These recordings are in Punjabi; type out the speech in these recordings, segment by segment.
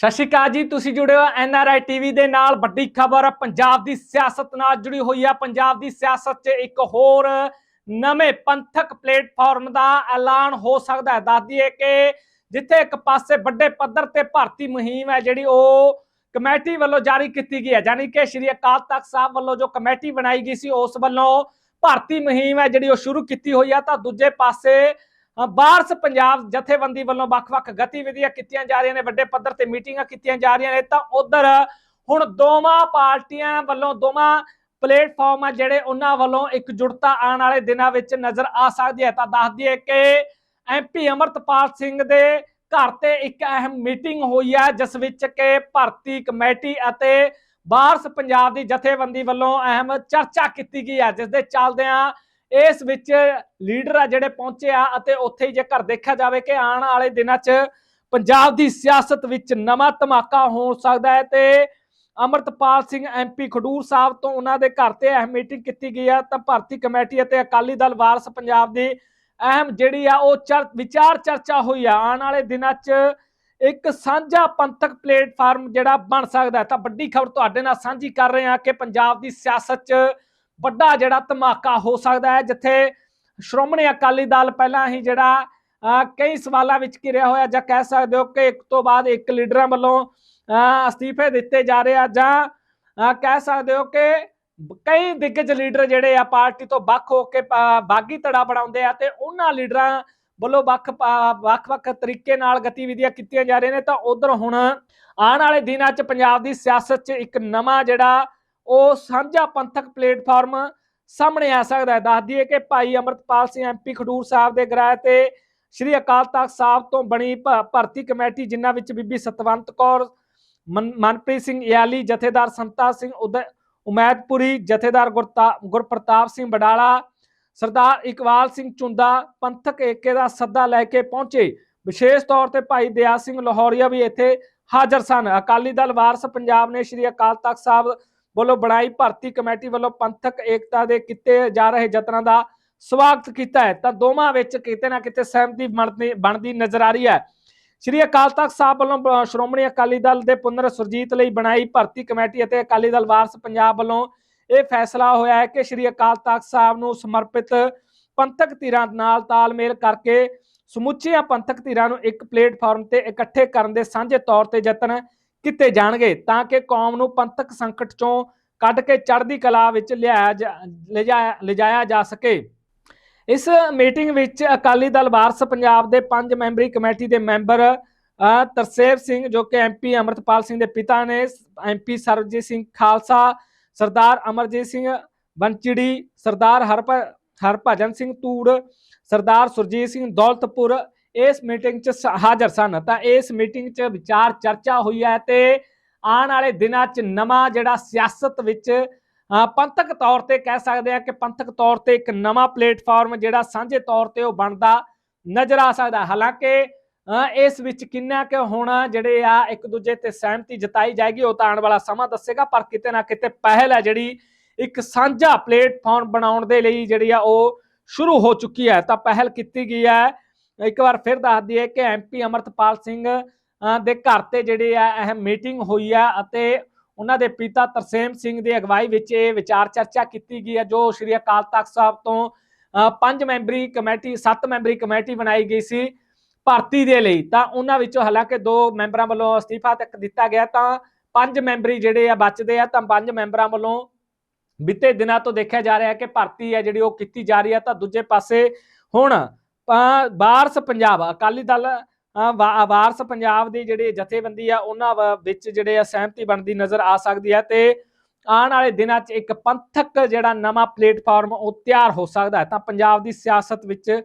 ਸਤਿ ਸ਼੍ਰੀ ਅਕਾਲ ਜੀ, ਤੁਸੀਂ ਜੁੜੇ ਹੋ ਐਨਆਰਆਈ ਟੀਵੀ ਦੇ ਨਾਲ। ਵੱਡੀ ਖਬਰ, ਪੰਜਾਬ ਦੀ ਸਿਆਸਤ ਨਾਲ ਜੁੜੀ ਹੋਈ ਹੈ ਪੰਜਾਬ ਦੀ ਸਿਆਸਤ 'ਚ ਇੱਕ ਹੋਰ ਨਵੇਂ ਪੰਥਕ ਪਲੇਟਫਾਰਮ ਦਾ ਐਲਾਨ ਹੋ ਸਕਦਾ ਹੈ। ਦੱਸ ਦਈਏ ਕਿ ਜਿੱਥੇ ਇੱਕ ਪਾਸੇ ਵੱਡੇ ਪੱਧਰ ਤੇ ਭਰਤੀ ਮੁਹਿੰਮ ਹੈ, ਜਿਹੜੀ ਉਹ ਕਮੇਟੀ ਵੱਲੋਂ ਜਾਰੀ ਕੀਤੀ ਗਈ ਹੈ। ਯਾਨੀ ਕਿ ਸ਼੍ਰੀ ਅਕਾਲ ਤਖਤ ਸਾਹਿਬ ਵੱਲੋਂ ਜੋ ਕਮੇਟੀ ਬਣਾਈ ਗਈ ਸੀ, ਉਸ ਵੱਲੋਂ ਭਰਤੀ ਮੁਹਿੰਮ ਹੈ, ਜਿਹੜੀ ਉਹ ਸ਼ੁਰੂ ਕੀਤੀ ਹੋਈ ਆ। ਤਾਂ ਦੂਜੇ ਪਾਸੇ ਬਾਰਸ ਪੰਜਾਬ ਜਥੇਬੰਦੀ ਵੱਲੋਂ ਵੱਖ-ਵੱਖ ਗਤੀਵਿਧੀਆਂ ਕੀਤੀਆਂ ਜਾ ਰਹੀਆਂ ਨੇ, ਵੱਡੇ ਪੱਧਰ ਤੇ ਮੀਟਿੰਗਾਂ ਕੀਤੀਆਂ ਜਾ ਰਹੀਆਂ ਨੇ। ਤਾਂ ਉਧਰ ਹੁਣ ਦੋਵਾਂ ਪਾਰਟੀਆਂ ਵੱਲੋਂ, ਦੋਵਾਂ ਪਲੇਟਫਾਰਮ ਆ ਜਿਹੜੇ ਉਹਨਾਂ ਵੱਲੋਂ ਇਕਜੁੱਟਤਾ ਆਉਣ ਵਾਲੇ ਦਿਨਾਂ ਵਿੱਚ ਨਜ਼ਰ ਆ ਸਕਦੀ ਹੈ। ਤਾਂ ਦੱਸ ਦਈਏ ਕਿ ਐਮਪੀ ਅਮਰਤਪਾਲ ਸਿੰਘ ਦੇ ਘਰ ਤੇ ਇੱਕ ਅਹਿਮ ਮੀਟਿੰਗ ਹੋਈ ਹੈ ਜਿਸ ਵਿੱਚ ਕਿ ਭਰਤੀ ਕਮੇਟੀ ਅਤੇ ਬਾਰਸ ਪੰਜਾਬ ਦੀ ਜਥੇਬੰਦੀ ਵੱਲੋਂ ਅਹਿਮ ਚਰਚਾ ਕੀਤੀ ਗਈ ਹੈ ਜਿਸ ਦੇ ਚੱਲਦਿਆਂ ਇਸ ਵਿੱਚ ਲੀਡਰ ਆ ਜਿਹੜੇ ਪਹੁੰਚੇ ਆ ਅਤੇ ਉੱਥੇ ਹੀ ਜੇਕਰ ਦੇਖਿਆ ਜਾਵੇ ਕਿ ਆਉਣ ਵਾਲੇ ਦਿਨਾਂ 'ਚ ਪੰਜਾਬ ਦੀ ਸਿਆਸਤ ਵਿੱਚ ਨਵਾਂ ਧਮਾਕਾ ਹੋ ਸਕਦਾ ਹੈ ਤੇ ਅਮਰਤਪਾਲ ਸਿੰਘ ਐਮਪੀ ਖਡੂਰ ਸਾਹਿਬ ਤੋਂ ਉਹਨਾਂ ਦੇ ਘਰ ਤੇ ਅਹਿਮ ਮੀਟਿੰਗ ਕੀਤੀ ਗਈ ਆ। ਤਾਂ ਭਾਰਤੀ ਕਮੇਟੀ ਅਤੇ ਅਕਾਲੀ ਦਲ ਵਾਰਸ ਪੰਜਾਬ ਦੀ ਅਹਿਮ ਜਿਹੜੀ ਆ ਉਹ ਚਰ, ਵਿਚਾਰ ਚਰਚਾ ਹੋਈ ਆ। ਆਉਣ ਵਾਲੇ ਦਿਨਾਂ 'ਚ ਇੱਕ ਸਾਂਝਾ ਪੰਥਕ ਪਲੇਟਫਾਰਮ ਜਿਹੜਾ ਬਣ ਸਕਦਾ ਤਾਂ ਵੱਡੀ ਖਬਰ ਤੁਹਾਡੇ ਨਾਲ ਸਾਂਝੀ ਕਰ ਰਹੇ ਹਾਂ ਕਿ ਪੰਜਾਬ ਦੀ ਸਿਆਸਤ 'ਚ ਵੱਡਾ ਜਿਹੜਾ ਧਮਾਕਾ ਹੋ ਸਕਦਾ ਹੈ, ਜਿੱਥੇ ਸ਼੍ਰੋਮਣੀ ਅਕਾਲੀ ਦਲ ਪਹਿਲਾਂ ਹੀ ਜਿਹੜਾ ਕਈ ਸਵਾਲਾਂ ਵਿੱਚ ਘਿਰਿਆ ਹੋਇਆ ਜਾਂ ਕਹਿ ਸਕਦੇ ਹੋ ਕਿ ਇੱਕ ਤੋਂ ਬਾਅਦ ਇੱਕ ਲੀਡਰਾਂ ਵੱਲੋਂ ਅਸਤੀਫੇ ਦਿੱਤੇ ਜਾ ਰਹੇ ਆ ਜਾਂ ਕਹਿ ਸਕਦੇ ਹੋ ਕਿ ਕਈ ਦਿੱਗਜ ਲੀਡਰ ਜਿਹੜੇ ਆ ਪਾਰਟੀ ਤੋਂ ਵੱਖ ਹੋ ਕੇ ਬਾਗੀ ਧੜਾ ਬਣਾਉਂਦੇ ਆ ਤੇ ਉਹਨਾਂ ਲੀਡਰਾਂ ਵੱਲੋਂ ਵੱਖ ਵੱਖ-ਵੱਖ ਤਰੀਕੇ ਨਾਲ ਗਤੀਵਿਧੀਆਂ ਕੀਤੀਆਂ ਜਾ ਰਹੀਆਂ ਨੇ। ਤਾਂ ਉਧਰ ਹੁਣ ਆਉਣ ਵਾਲੇ ਦਿਨਾਂ 'ਚ ਪੰਜਾਬ ਦੀ ਸਿਆਸਤ 'ਚ ਇੱਕ ਨਵਾਂ ਜਿਹੜਾ ਉਹ ਸਾਂਝਾ ਪੰਥਕ ਪਲੇਟਫਾਰਮ ਸਾਹਮਣੇ ਆ ਸਕਦਾ ਹੈ। ਦੱਸ ਦਈਏ ਕਿ ਭਾਈ ਅਮਰਤਪਾਲ ਸਿੰਘ ਐਮਪੀ ਖਡੂਰ ਸਾਹਿਬ ਦੇ ਗ੍ਰਹਿ ਤੇ ਸ਼੍ਰੀ ਅਕਾਲ ਤਖਤ ਸਾਹਿਬ ਤੋਂ ਬਣੀ ਭਰਤੀ ਕਮੇਟੀ, ਜਿਨ੍ਹਾਂ ਵਿੱਚ ਬੀਬੀ ਸਤਵੰਤ ਕੌਰ ਮਨਪ੍ਰੀਤ ਸਿੰਘ ਯਾਲੀ, ਜਥੇਦਾਰ ਸੰਤਾ ਸਿੰਘ ਉਮੈਦਪੁਰੀ, ਜਥੇਦਾਰ ਗੁਰਤਾ ਗੁਰਪ੍ਰਤਾਪ ਸਿੰਘ ਬਡਾਲਾ, ਸਰਦਾਰ ਇਕਬਾਲ ਸਿੰਘ ਚੁੰਦਾ ਪੰਥਕ ਏਕੇ ਦਾ ਸੱਦਾ ਲੈ ਕੇ ਪਹੁੰਚੇ। ਵਿਸ਼ੇਸ਼ ਤੌਰ ਤੇ ਭਾਈ ਦਿਆ ਸਿੰਘ ਲਾਹੌਰੀਆ ਵੀ ਇੱਥੇ ਹਾਜ਼ਰ ਸਨ। ਅਕਾਲੀ ਦਲ ਵਾਰਸ ਪੰਜਾਬ ਨੇ ਸ਼੍ਰੀ ਅਕਾਲ ਤਖਤ ਸਾਹਿਬ ਵੱਲੋਂ ਬਣਾਈ ਭਰਤੀ ਕਮੇਟੀ ਵੱਲੋਂ ਪੰਥਕ ਏਕਤਾ ਦੇ ਕੀਤੇ ਜਾ ਰਹੇ ਯਤਨਾਂ ਦਾ ਸਵਾਗਤ ਕੀਤਾ ਹੈ। ਤਾਂ ਦੋਵਾਂ ਵਿੱਚ ਕਿਤੇ ਨਾ ਕਿਤੇ ਸਹਿਮਤੀ ਬਣਦੀ ਨਜ਼ਰ ਆ ਰਹੀ ਹੈ। ਸ਼੍ਰੀ ਅਕਾਲ ਤਖਤ ਸਾਹਿਬ ਵੱਲੋਂ ਸ਼੍ਰੋਮਣੀ ਅਕਾਲੀ ਦਲ ਦੇ ਪੁਨਰ ਸੁਰਜੀਤ ਲਈ ਬਣਾਈ ਭਰਤੀ ਕਮੇਟੀ ਅਤੇ ਅਕਾਲੀ ਦਲ ਵਾਰਸ ਪੰਜਾਬ ਵੱਲੋਂ ਇਹ ਫੈਸਲਾ ਹੋਇਆ ਹੈ ਕਿ ਸ਼੍ਰੀ ਅਕਾਲ ਤਖਤ ਸਾਹਿਬ ਨੂੰ ਸਮਰਪਿਤ ਪੰਥਕ ਧਿਰਾਂ ਨਾਲ ਤਾਲਮੇਲ ਕਰਕੇ ਸਮੁੱਚੀਆਂ ਪੰਥਕ ਧਿਰਾਂ ਨੂੰ ਇੱਕ ਪਲੇਟਫਾਰਮ ਤੇ ਇਕੱਠੇ ਕਰਨ ਦੇ ਸਾਂਝੇ ਤੌਰ ਤੇ ਯਤਨ ਕੀਤੇ ਜਾਣਗੇ? ਤਾਂ ਕਿ ਕੌਮ ਨੂੰ ਪੰਥਕ ਸੰਕਟ ਚੋਂ ਕੱਢ ਕੇ ਚੜ੍ਹਦੀ ਕਲਾ ਵਿੱਚ ਲਿਆਇਆ ਜਾ- ਲਿਜਾਇਆ ਲਿਜਾਇਆ ਜਾ ਸਕੇ। ਇਸ ਮੀਟਿੰਗ ਵਿੱਚ ਅਕਾਲੀ ਦਲ ਵਾਰਸ ਪੰਜਾਬ ਦੇ ਪੰਜ ਮੈਂਬਰੀ ਕਮੇਟੀ ਦੇ ਮੈਂਬਰ ਅ, ਸਿੰਘ ਜੋ ਕਿ ਐਮਪੀ ਅਮਰਤਪਾਲ ਸਿੰਘ ਦੇ ਪਿਤਾ ਨੇ ਐਮਪੀ ਸਰਬਜੀਤ ਸਿੰਘ ਖਾਲਸਾ ਸਰਦਾਰ ਅਮਰਜੀਤ ਸਿੰਘ ਬੰਚੜੀ ਸਰਦਾਰ ਹਰਪ ਹਰਭਜਨ ਸਿੰਘ ਤੂੜ ਸਰਦਾਰ ਸੁਰਜੀਤ ਸਿੰਘ ਦੌਲਤਪੁਰ ਇਸ ਮੀਟਿੰਗ 'ਚ ਸ- ਹਾਜ਼ਰ ਸਨ। ਤਾਂ ਇਸ ਮੀਟਿੰਗ 'ਚ ਵਿਚਾਰ ਚਰਚਾ ਹੋਈ ਹੈ ਤੇ ਆਉਣ ਵਾਲੇ ਦਿਨਾਂ 'ਚ ਨਵਾਂ ਜਿਹੜਾ ਸਿਆਸਤ ਵਿੱਚ ਪੰਥਕ ਤੌਰ ਤੇ ਕਹਿ ਸਕਦੇ ਆ ਕਿ ਪੰਥਕ ਤੌਰ ਤੇ ਇੱਕ ਨਵਾਂ ਪਲੇਟਫਾਰਮ ਜਿਹੜਾ ਸਾਂਝੇ ਤੌਰ ਤੇ ਉਹ ਬਣਦਾ ਨਜ਼ਰ ਆ ਸਕਦਾ। ਹਾਲਾਂਕਿ ਇਸ ਵਿੱਚ ਕਿੰਨਾ ਕਿ ਹੁਣ ਜਿਹੜੇ ਆ ਇੱਕ ਦੂਜੇ ਤੇ ਸਹਿਮਤੀ ਜਤਾਈ ਜਾਏਗੀ, ਉਹ ਤਾਂ ਆਉਣ ਵਾਲਾ ਸਮਾਂ ਦੱਸੇਗਾ, ਪਰ ਕਿਤੇ ਨਾ ਕਿਤੇ ਪਹਿਲ ਹੈ ਜਿਹੜੀ ਇੱਕ ਸਾਂਝਾ ਪਲੇਟਫਾਰਮ ਬਣਾਉਣ ਦੇ ਲਈ ਜਿਹੜੀ ਆ ਉਹ ਸ਼ੁਰੂ ਹੋ ਚੁੱਕੀ ਹੈ। ਤਾਂ ਪਹਿਲ ਕੀਤੀ ਗਈ ਹੈ। ਇੱਕ ਵਾਰ ਫਿਰ ਦੱਸ ਦਈਏ ਕਿ ਐਮਪੀ ਅਮਰਤਪਾਲ ਸਿੰਘ ਦੇ ਘਰ ਤੇ ਜਿਹੜੇ ਆ, ਇਹ ਮੀਟਿੰਗ ਹੋਈ ਆ ਅਤੇ ਉਹਨਾਂ ਦੇ ਪਿਤਾ ਤਰਸੇਮ ਸਿੰਘ ਦੀ ਅਗਵਾਈ ਵਿੱਚ ਇਹ ਵਿਚਾਰ ਚਰਚਾ ਕੀਤੀ ਗਈ ਹੈ ਜੋ ਸ਼੍ਰੀ ਅਕਾਲ ਤਖਤ ਸਾਹਿਬ ਤੋਂ ਪੰਜ ਮੈਂਬਰੀ ਕਮੇਟੀ, ਸੱਤ ਮੈਂਬਰੀ ਕਮੇਟੀ ਬਣਾਈ ਗਈ ਸੀ ਭਰਤੀ ਦੇ ਲਈ। ਤਾਂ ਉਹਨਾਂ ਵਿੱਚੋਂ ਹਾਲਾਂਕਿ ਦੋ ਮੈਂਬਰਾਂ ਵੱਲੋਂ ਅਸਤੀਫਾ ਤੱਕ ਦਿੱਤਾ ਗਿਆ, ਤਾਂ ਪੰਜ ਮੈਂਬਰੀ ਜਿਹੜੇ ਆ ਬਚਦੇ ਆ, ਤਾਂ ਪੰਜ ਮੈਂਬਰਾਂ ਵੱਲੋਂ ਬੀਤੇ ਦਿਨਾਂ ਤੋਂ ਦੇਖਿਆ ਜਾ ਰਿਹਾ ਹੈ ਕਿ ਭਰਤੀ ਹੈ ਜਿਹੜੀ ਉਹ ਕੀਤੀ ਜਾ ਰਹੀ ਹੈ ਤਾਂ ਦੂਜੇ ਪਾਸੇ ਹੁਣ ਵਾਰਸ ਪੰਜਾਬ, ਅਕਾਲੀ ਦਲ ਵਾ- ਵਾਰਸ ਪੰਜਾਬ ਦੀ ਜਿਹੜੇ ਜਥੇਬੰਦੀ ਆ, ਉਹਨਾਂ ਵ- ਵਿੱਚ ਜਿਹੜੇ ਆ ਸਹਿਮਤੀ ਬਣਦੀ ਨਜ਼ਰ ਆ ਸਕਦੀ ਹੈ ਤੇ ਆਉਣ ਵਾਲੇ ਦਿਨਾਂ 'ਚ ਇੱਕ ਪੰਥਕ ਜਿਹੜਾ ਨਵਾਂ ਪਲੇਟਫਾਰਮ ਉਹ ਤਿਆਰ ਹੋ ਸਕਦਾ ਹੈ। ਤਾਂ ਪੰਜਾਬ ਦੀ ਸਿਆਸਤ ਵਿੱਚ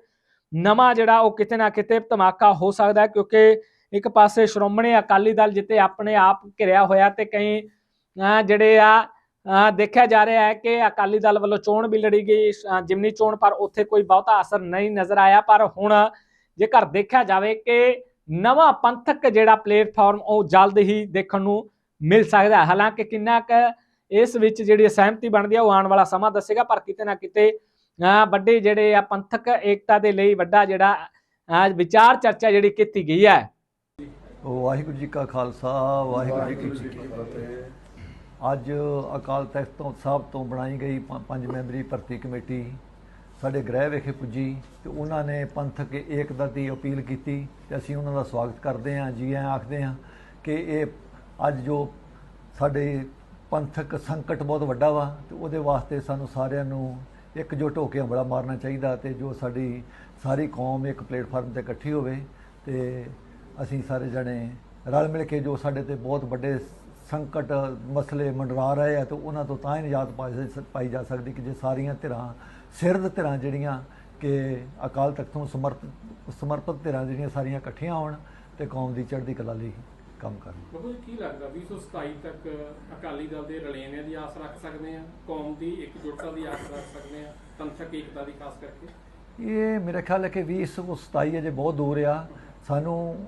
ਨਵਾਂ ਜਿਹੜਾ ਉਹ ਕਿਤੇ ਨਾ ਕਿਤੇ ਧਮਾਕਾ ਹੋ ਸਕਦਾ ਹੈ ਕਿਉਂਕਿ ਇੱਕ ਪਾਸੇ ਸ਼੍ਰੋਮਣੀ ਅਕਾਲੀ ਦਲ ਜਿੱਤੇ ਆਪਣੇ ਆਪ ਘਿਰਿਆ ਹੋਇਆ ਤੇ ਕਈ ਜਿਹੜੇ ਆ ਦੇਖਿਆ ਜਾ ਰਿਹਾ ਹੈ ਕਿ ਅਕਾਲੀ ਦਲ ਵੱਲੋਂ ਚੋਣ ਵੀ ਲੜੀ ਗਈ ਜਿਮਨੀ ਚੋਣ, ਪਰ ਉੱਥੇ ਕੋਈ ਬਹੁਤਾ ਅਸਰ ਨਹੀਂ ਨਜ਼ਰ ਆਇਆ। ਪਰ ਹੁਣ ਜੇਕਰ ਦੇਖਿਆ ਜਾਵੇ ਕਿ ਨਵਾਂ ਪੰਥਕ ਜਿਹੜਾ ਪਲੇਟਫਾਰਮ, ਉਹ ਜਲਦ ਹੀ ਦੇਖਣ ਨੂੰ ਮਿਲ ਸਕਦਾ ਹੈ। ਹਾਲਾਂਕਿ ਕਿੰਨਾ ਕੁ ਇਸ ਵਿੱਚ ਜਿਹੜੀ ਸਹਿਮਤੀ ਬਣਦੀ ਹੈ, ਉਹ ਆਉਣ ਵਾਲਾ ਸਮਾਂ ਦੱਸੇਗਾ, ਪਰ ਕਿਤੇ ਨਾ ਕਿਤੇ, ਅਹ ਵੱਡੇ ਜਿਹੜੇ ਆ ਪੰਥਕ ਏਕਤਾ ਦੇ ਲਈ ਵੱਡਾ ਜਿਹੜਾ ਵਿਚਾਰ ਚਰਚਾ ਜਿਹੜੀ ਕੀਤੀ ਗਈ ਹੈ। ਵਾਹਿਗੁਰੂ ਜੀ ਕਾ ਖਾਲਸਾ, ਵਾਹਿਗੁਰੂ ਜੀ ਕੀ ਫਤਿਹ। ਅੱਜ ਅਕਾਲ ਤਖਤ ਤੋਂ ਸਾਹਿਬ ਤੋਂ ਬਣਾਈ ਗਈ ਪੰਜ ਮੈਂਬਰੀ ਭਰਤੀ ਕਮੇਟੀ ਸਾਡੇ ਗ੍ਰਹਿ ਵਿਖੇ ਪੁੱਜੀ ਤੇ ਉਹਨਾਂ ਨੇ ਪੰਥਕ ਏਕਤਾ ਦੀ ਅਪੀਲ ਕੀਤੀ ਤੇ ਅਸੀਂ ਉਹਨਾਂ ਦਾ ਸਵਾਗਤ ਕਰਦੇ ਹਾਂ, ਜੀ ਐਂ ਆਖਦੇ ਹਾਂ ਕਿ ਇਹ ਅੱਜ ਜੋ ਸਾਡੇ ਪੰਥਕ ਸੰਕਟ ਬਹੁਤ ਵੱਡਾ ਵਾ ਤੇ ਉਹਦੇ ਵਾਸਤੇ ਸਾਨੂੰ ਸਾਰਿਆਂ ਨੂੰ ਇਕਜੁੱਟ ਹੋ ਕੇ ਹੰਬਲਾ ਮਾਰਨਾ ਚਾਹੀਦਾ ਤੇ ਜੋ ਸਾਡੀ ਸਾਰੀ ਕੌਮ ਇੱਕ ਪਲੇਟਫਾਰਮ ਤੇ ਇਕੱਠੀ ਹੋਵੇ ਤੇ ਅਸੀਂ ਸਾਰੇ ਜਣੇ ਰਲ ਮਿਲ ਕੇ ਜੋ ਸਾਡੇ ਤੇ ਬਹੁਤ ਵੱਡੇ ਸੰਕਟ ਮਸਲੇ ਮੰਡਰਾ ਰਹੇ ਆ ਤੇ ਉਹਨਾਂ ਤੋਂ ਤਾਂ ਹੀ ਨਿਜਾਤ ਪਾਈ ਜਾ ਸਕਦੀ ਕਿ ਜੇ ਸਾਰੀਆਂ ਧਿਰਾਂ ਸਿਰਦ ਧਿਰਾਂ ਜਿਹੜੀਆਂ ਕਿ ਅਕਾਲ ਤਖਤ ਨੂੰ ਸਮਰਪਿਤ ਸਮਰਪਿਤ ਧਿਰਾਂ ਜਿਹੜੀਆਂ ਸਾਰੀਆਂ ਇਕੱਠੀਆਂ ਹੋਣ ਤੇ ਕੌਮ ਦੀ ਚੜ੍ਹਦੀ ਕਲਾ ਲਈ ਕੰਮ ਕਰਨ। ਬਾਬੂ ਜੀ ਕੀ ਲੱਗਦਾ 2027 ਤੱਕ ਅਕਾਲੀ ਦਲ ਦੇ ਰਲੇਵੇਂ ਦੀ ਆਸ ਰੱਖ ਸਕਦੇ ਆ? ਕੌਮ ਦੀ ਇਕਜੁੱਟਤਾ ਦੀ ਆਸ ਰੱਖ ਸਕਦੇ ਆ? ਪੰਥਕ ਏਕਤਾ ਦੀ ਖਾਸ ਕਰਕੇ? ਇਹ ਮੇਰਾ ਖਿਆਲ ਹੈ ਕਿ 2027 ਅਜੇ ਬਹੁਤ ਦੂਰ ਆ। ਸਾਨੂੰ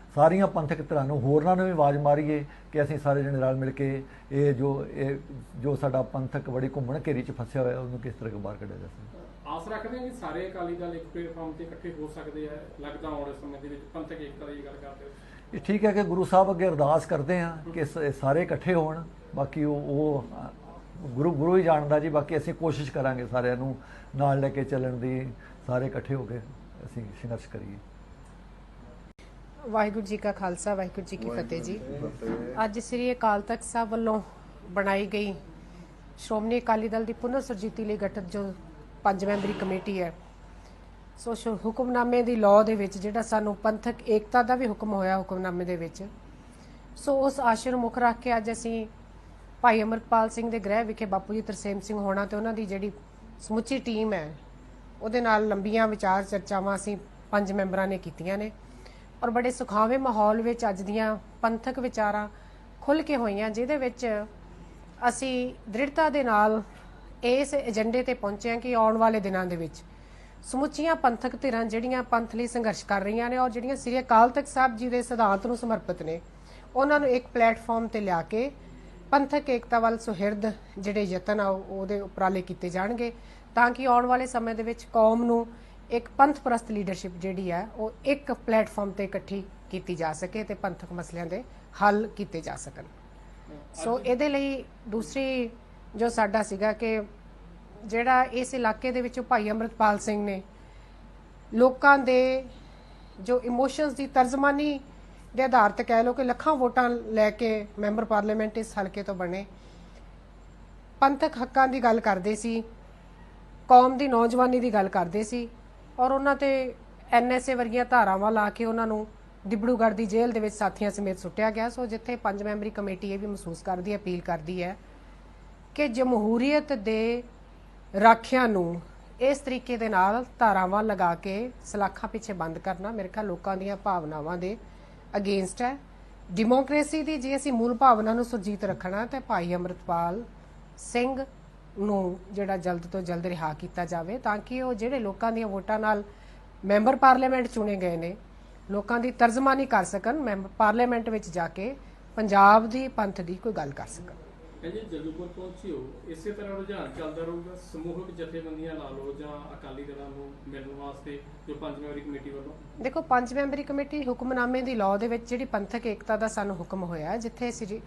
ਸਾਰੀਆਂ ਪੰਥਕ ਧਿਰਾਂ ਨੂੰ ਹੋਰਨਾਂ ਨੂੰ ਵੀ ਆਵਾਜ਼ ਮਾਰੀਏ ਕਿ ਅਸੀਂ ਸਾਰੇ ਜਣੇ ਰਲ ਮਿਲ ਕੇ ਇਹ ਜੋ ਇਹ ਜੋ ਸਾਡਾ ਪੰਥਕ ਬੜੀ ਘੁੰਮਣ ਘੇਰੀ ਚ ਫਸਿਆ ਹੋਇਆ ਉਹਨੂੰ ਕਿਸ ਤਰ੍ਹਾਂ ਬਾਹਰ ਕੱਢਿਆ ਜਾ ਸਕਦਾ? ਆਸ ਰੱਖਦੇ ਆ ਕਿ ਸਾਰੇ ਅਕਾਲੀ ਦਲ ਇੱਕ ਪਲੇਟਫਾਰਮ ਤੇ ਇਕੱਠੇ ਹੋ ਸਕਦੇ ਆ ਲੱਗਦਾ ਆਉਣ ਸਮੇਂ ਦੇ ਵਿੱਚ ਪੰਥਕ ਏਕਤਾ ਦੀ ਗੱਲ ਕਰਦੇ ਹੋ ਇਹ ਠੀਕ ਹੈ ਕਿ ਗੁਰੂ ਸਾਹਿਬ ਅੱਗੇ ਅਰਦਾਸ ਕਰਦੇ ਹਾਂ ਕਿ ਸਾਰੇ ਇਕੱਠੇ ਹੋਣ ਬਾਕੀ ਉਹ ਗੁਰੂ ਗੁਰੂ ਹੀ ਜਾਣਦਾ ਜੀ ਬਾਕੀ ਅਸੀਂ ਕੋਸ਼ਿਸ਼ ਕਰਾਂਗੇ ਸਾਰਿਆਂ ਨੂੰ ਨਾਲ ਲੈ ਕੇ ਚੱਲਣ ਦੀ ਸਾਰੇ ਇਕੱਠੇ ਹੋ ਕੇ ਅਸੀਂ ਸੰਘਰਸ਼ ਕਰੀਏ। ਵਾਹਿਗੁਰੂ ਜੀ ਕਾ ਖਾਲਸਾ ਵਾਹਿਗੁਰੂ ਜੀ ਕੀ ਫਤਿਹ ਜੀ। ਅੱਜ ਸ੍ਰੀ ਅਕਾਲ ਤਖਤ ਸਾਹਿਬ ਵੱਲੋਂ ਬਣਾਈ ਗਈ ਸ਼੍ਰੋਮਣੀ ਅਕਾਲੀ ਦਲ ਦੀ ਪੁਨਰ ਸੁਰਜੀਤੀ ਲਈ ਗਠਿਤ ਜੋ ਪੰਜ ਮੈਂਬਰੀ ਕਮੇਟੀ ਹੈ ਸੋ ਹੁਕਮਨਾਮੇ ਦੀ ਲਾਅ ਦੇ ਵਿੱਚ ਜਿਹੜਾ ਸਾਨੂੰ ਪੰਥਕ ਏਕਤਾ ਦਾ ਵੀ ਹੁਕਮ ਹੋਇਆ ਹੁਕਮਨਾਮੇ ਦੇ ਵਿੱਚ ਸੋ ਉਸ ਆਸ਼ੇ ਨੂੰ ਮੁੱਖ ਰੱਖ ਕੇ ਅੱਜ ਅਸੀਂ ਭਾਈ ਅਮਰਪਾਲ ਸਿੰਘ ਦੇ ਗ੍ਰਹਿ ਵਿਖੇ ਬਾਪੂ ਜੀ ਤਰਸੇਮ ਸਿੰਘ ਹੋਣਾ ਤੇ ਉਹਨਾਂ ਦੀ ਜਿਹੜੀ ਸਮੁੱਚੀ ਟੀਮ ਹੈ ਉਹਦੇ ਨਾਲ ਲੰਬੀਆਂ ਵਿਚਾਰ ਚਰਚਾਵਾਂ ਅਸੀਂ ਪੰਜ ਮੈਂਬਰਾਂ ਨੇ ਕੀਤੀਆਂ ਨੇ। ਔਰ ਬੜੇ ਸੁਖਾਵੇਂ ਮਾਹੌਲ ਵਿੱਚ ਅੱਜ ਦੀਆਂ ਪੰਥਕ ਵਿਚਾਰਾਂ ਖੁੱਲ ਕੇ ਹੋਈਆਂ, ਜਿਹਦੇ ਵਿੱਚ ਅਸੀਂ ਦ੍ਰਿੜਤਾ ਦੇ ਨਾਲ ਇਸ ਏਜੰਡੇ ਤੇ ਪਹੁੰਚੇ ਹਾਂ ਕਿ ਆਉਣ ਵਾਲੇ ਦਿਨਾਂ ਦੇ ਵਿੱਚ ਸਮੁੱਚੀਆਂ ਪੰਥਕ ਧਿਰਾਂ ਜਿਹੜੀਆਂ ਪੰਥ ਲਈ ਸੰਘਰਸ਼ ਕਰ ਰਹੀਆਂ ਨੇ ਔਰ ਜਿਹੜੀਆਂ ਸ੍ਰੀ ਅਕਾਲ ਤਖਤ ਸਾਹਿਬ ਜੀ ਦੇ ਸਿਧਾਂਤ ਨੂੰ ਸਮਰਪਿਤ ਨੇ, ਉਹਨਾਂ ਨੂੰ ਇੱਕ ਪਲੇਟਫਾਰਮ ਤੇ ਲਿਆ ਕੇ ਪੰਥਕ ਏਕਤਾ ਵੱਲ ਸੁਹਿਰਦ ਜਿਹੜੇ ਯਤਨ ਆ ਉਹਦੇ ਉਪਰਾਲੇ ਕੀਤੇ ਜਾਣਗੇ ਤਾਂ ਕਿ ਆਉਣ ਵਾਲੇ ਸਮੇਂ ਦੇ ਵਿੱਚ ਕੌਮ ਨੂੰ ਇੱਕ ਪੰਥ ਪ੍ਰਸਤ ਲੀਡਰਸ਼ਿਪ ਜਿਹੜੀ ਹੈ ਉਹ ਇੱਕ ਪਲੇਟਫਾਰਮ ਤੇ ਇਕੱਠੀ ਕੀਤੀ ਜਾ ਸਕੇ ਤੇ ਪੰਥਕ ਮਸਲਿਆਂ ਦੇ ਹੱਲ ਕੀਤੇ ਜਾ ਸਕਣ। ਸੋ ਇਹਦੇ ਲਈ ਦੂਸਰੀ ਜੋ ਸਾਡਾ ਸੀਗਾ ਕਿ ਜਿਹੜਾ ਇਸ ਇਲਾਕੇ ਦੇ ਵਿੱਚੋਂ ਭਾਈ ਅਮਰਤਪਾਲ ਸਿੰਘ ਨੇ ਲੋਕਾਂ ਦੇ ਜੋ ਇਮੋਸ਼ਨਸ ਦੀ ਤਰਜਮਾਨੀ ਦੇ ਆਧਾਰ ਤੇ ਕਹਿ ਲਓ ਕਿ ਲੱਖਾਂ ਵੋਟਾਂ ਲੈ ਕੇ ਮੈਂਬਰ ਪਾਰਲੀਮੈਂਟ ਇਸ ਹਲਕੇ ਤੋਂ ਬਣੇ ਪੰਥਕ ਹੱਕਾਂ ਦੀ ਗੱਲ ਕਰਦੇ ਸੀ ਕੌਮ ਦੀ ਨੌਜਵਾਨੀ ਦੀ ਗੱਲ ਕਰਦੇ ਸੀ ਔਰ ਉਹਨਾਂ ਤੇ ਐਨਐਸਏ ਵਰਗੀਆਂ ਧਾਰਾਵਾਂ ਲਾ ਕੇ ਉਹਨਾਂ ਨੂੰ ਡਿਬੜੂਗੜ੍ਹ ਦੀ ਜੇਲ੍ਹ ਦੇ ਵਿੱਚ ਸਾਥੀਆਂ ਸਮੇਤ ਸੁੱਟਿਆ ਗਿਆ। ਸੋ ਜਿੱਥੇ ਪੰਜ ਮੈਂਬਰੀ ਕਮੇਟੀ ਇਹ ਵੀ ਮਹਿਸੂਸ ਕਰਦੀ ਹੈ ਅਪੀਲ ਕਰਦੀ ਹੈ ਕਿ ਜਮਹੂਰੀਅਤ ਦੇ ਰਾਖਿਆਂ ਨੂੰ ਇਸ ਤਰੀਕੇ ਦੇ ਨਾਲ ਧਾਰਾਵਾਂ ਲਗਾ ਕੇ ਸਲਾਖਾਂ ਪਿੱਛੇ ਬੰਦ ਕਰਨਾ ਮੇਰੇ ਖਿਆਲ ਲੋਕਾਂ ਦੀਆਂ ਭਾਵਨਾਵਾਂ ਦੇ ਅਗੇਂਸਟ ਹੈ। ਡੈਮੋਕ੍ਰੇਸੀ ਦੀ ਜੇ ਅਸੀਂ ਮੂਲ ਭਾਵਨਾ ਨੂੰ ਸੁਰਜੀਤ ਰੱਖਣਾ ਤੇ ਭਾਈ ਅਮਰਤਪਾਲ ਸਿੰਘ ਨੂੰ ਜਿਹੜਾ ਜਲਦ ਤੋਂ ਜਲਦ ਰਿਹਾ ਕੀਤਾ ਜਾਵੇ ਤਾਂ ਕਿ ਉਹ ਜਿਹੜੇ ਲੋਕਾਂ ਦੀਆਂ ਵੋਟਾਂ ਨਾਲ ਮੈਂਬਰ ਪਾਰਲੀਮੈਂਟ ਚੁਣੇ ਗਏ ਨੇ ਲੋਕਾਂ ਦੀ ਤਰਜਮਾਨੀ ਕਰ ਸਕਣ ਮੈਂਬਰ ਪਾਰਲੀਮੈਂਟ ਵਿੱਚ ਜਾ ਕੇ ਪੰਜਾਬ ਦੀ ਪੰਥ ਦੀ ਕੋਈ ਗੱਲ ਕਰ ਸਕਣ। ਜੀ ਜਲੂਪੁਰ ਪਹੁੰਚੀ ਹੋ ਇਸੇ ਤਰ੍ਹਾਂ ਰੁਝਾਨ ਚੱਲਦਾ ਰਹੂਗਾ ਸਮੂਹਕ ਜਥੇਬੰਦੀਆਂ ਲਾ ਲਓ ਜਾਂ ਅਕਾਲੀ ਦਲਾਂ ਨੂੰ ਮਿਲਣ ਵਾਸਤੇ ਜੋ ਪੰਜ ਮੈਂਬਰੀ ਕਮੇਟੀ ਵੱਲੋਂ। ਦੇਖੋ ਪੰਜ ਮੈਂਬਰੀ ਕਮੇਟੀ ਹੁਕਮਨਾਮੇ ਦੀ ਲਾਅ ਦੇ ਵਿੱਚ ਜਿਹੜੀ ਪੰਥਕ ਏਕਤਾ ਦਾ ਸਾਨੂੰ ਹੁਕਮ ਹੋਇਆ ਜਿੱਥੇ ਸ੍ਰੀ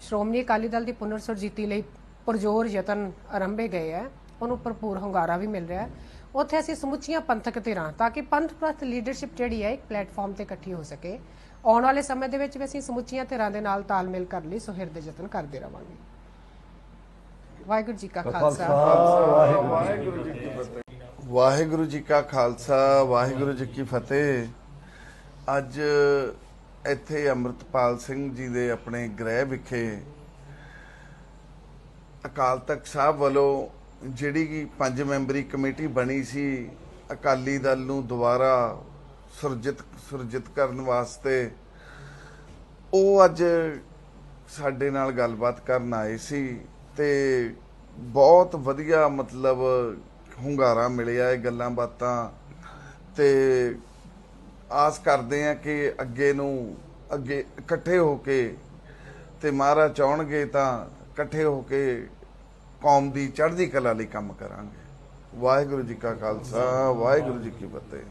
ਸ਼੍ਰੋਮਣੀ ਅਕਾਲੀ ਦਲ ਦੀ ਪੁਨਰ ਸੁਰਜੀਤੀ ਲਈ ਪੁਰਜੋਰ ਯਤਨ ਆਰੰਭੇ ਗਏ ਹੈ ਉਹਨੂੰ ਭਰਪੂਰ ਹੁੰਗਾਰਾ ਵੀ ਮਿਲ ਰਿਹਾ ਹੈ। ਉੱਥੇ ਅਸੀਂ ਸਮੁੱਚੀਆਂ ਪੰਥਕ ਧਿਰਾਂ ਤਾਂ ਕਿ ਪੰਥ ਪ੍ਰਸਤ ਲੀਡਰਸ਼ਿਪ ਜਿਹੜੀ ਹੈ ਇੱਕ ਪਲੇਟਫਾਰਮ ਤੇ ਇਕੱਠੀ ਹੋ ਸਕੇ। ਆਉਣ ਵਾਲੇ ਸਮੇਂ ਦੇ ਵਿੱਚ ਵੀ ਅਸੀਂ ਸਮੁੱਚੀਆਂ ਧਿਰਾਂ ਦੇ ਨਾਲ ਤਾਲਮੇਲ ਕਰਨ ਲਈ ਸੁਹਿਰਦ ਯਤਨ ਕਰਦੇ ਰਵਾਂਗੇ। ਵਾਹਿਗੁਰੂ ਜੀ ਕਾ ਖਾਲਸਾ ਵਾਹਿਗੁਰੂ ਜੀ ਕੀ ਫਤਿਹ। ਵਾਹਿਗੁਰੂ ਜੀ ਕਾ ਖਾਲਸਾ ਵਾਹਿਗੁਰੂ ਜੀ ਕੀ ਫਤਿਹ। ਅੱਜ ਇੱਥੇ ਅੰਮ੍ਰਿਤਪਾਲ ਸਿੰਘ ਜੀ ਦੇ ਆਪਣੇ ਗ੍ਰਹਿ ਵਿਖੇ ਅਕਾਲ ਤਖਤ ਸਾਹਿਬ ਵੱਲੋਂ ਜਿਹੜੀ ਕਿ ਪੰਜ ਮੈਂਬਰੀ ਕਮੇਟੀ ਬਣੀ ਸੀ, ਅਕਾਲੀ ਦਲ ਨੂੰ ਦੁਬਾਰਾ ਸੁਰਜਿਤ ਸੁਰਜਿਤ ਕਰਨ ਵਾਸਤੇ, ਉਹ ਅੱਜ ਸਾਡੇ ਨਾਲ ਗੱਲਬਾਤ ਕਰਨ ਆਏ ਸੀ ਤੇ ਬਹੁਤ ਵਧੀਆ ਮਤਲਬ ਹੁੰਗਾਰਾ ਮਿਲਿਆ ਇਹ ਗੱਲਾਂ ਬਾਤਾਂ ਤੇ ਆਸ ਕਰਦੇ ਆ ਕਿ ਅੱਗੇ ਨੂੰ ਅੱਗੇ ਇਕੱਠੇ ਹੋ ਕੇ ਤੇ ਮਹਾਰਾਜ ਚਾਹਣਗੇ ਤਾਂ ਇਕੱਠੇ ਹੋ ਕੇ ਕੌਮ ਦੀ ਚੜ੍ਹਦੀ ਕਲਾ ਲਈ ਕੰਮ ਕਰਾਂਗੇ। ਵਾਹਿਗੁਰੂ ਜੀ ਕਾ ਖਾਲਸਾ, ਵਾਹਿਗੁਰੂ ਜੀ ਕੀ ਫਤਿਹ।